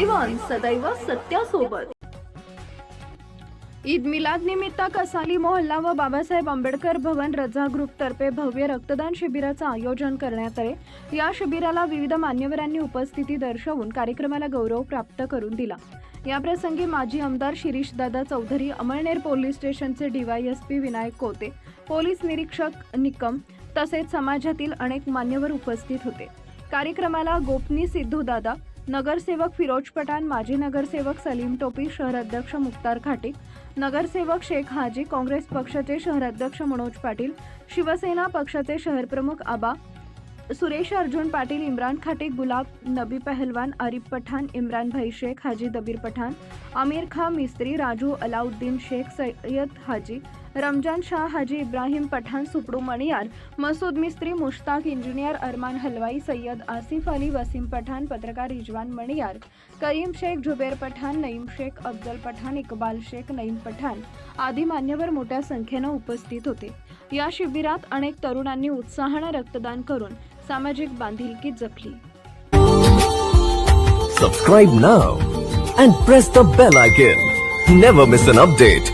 सदैव सत्यासोबत. ईद मिलाद निमित्त कसाली मोहल्ला व बाबासाहेब आंबेडकर भवन रजा ग्रुपतर्फे भव्य रक्तदान शिबिराचं आयोजन करण्यात आले. या शिबिराला विविध मान्यवरांनी उपस्थिती दर्शवून कार्यक्रमाला गौरव प्राप्त करून दिला. याप्रसंगी माजी आमदार शिरीषदादा चौधरी अमळनेर पोलीस स्टेशनचे डीवायएसपी विनायक कोते पोलीस निरीक्षक निकम तसेच समाजातील अनेक मान्यवर उपस्थित होते. कार्यक्रमाला गोपनी सिद्धू दादा नगरसेवक फिरोज पठाण माजी नगरसेवक सलीम टोपी शहर अध्यक्ष मुक्तार खाटे नगरसेवक शेख हाजी काँग्रेस पक्षाचे शहराध्यक्ष मनोज पाटील शिवसेना पक्षाचे शहरप्रमुख आबा सुरेश अर्जुन पाटील इम्रान खाटीक गुलाब नबी पहलवान आरिफ पठाण इम्रान भाई शेख हाजी दबीर पठाण आमिर खा मिस्त्री राजू अलाउद्दीन शेख सय्यद हाजी रमजान शाह हाजी इब्राहिम पठाण सुपडू मणियार मसूद मिस्त्री मुश्ताक इंजिनियर अरमान हलवाई सय्यद आसिफ अली वसीम पठाण पत्रकार रिजवान मणियार करीम शेख जुबेर पठाण नईम शेख अफजल पठाण इकबाल शेख नईम पठाण आदी मान्यवर मोठ्या संख्येनं उपस्थित होते या शिबिरात अनेक तरुणांनी उत्साहानं रक्तदान करून सामाजिक बांधिलकी जपली Subscribe now and press the bell icon. Never miss an update.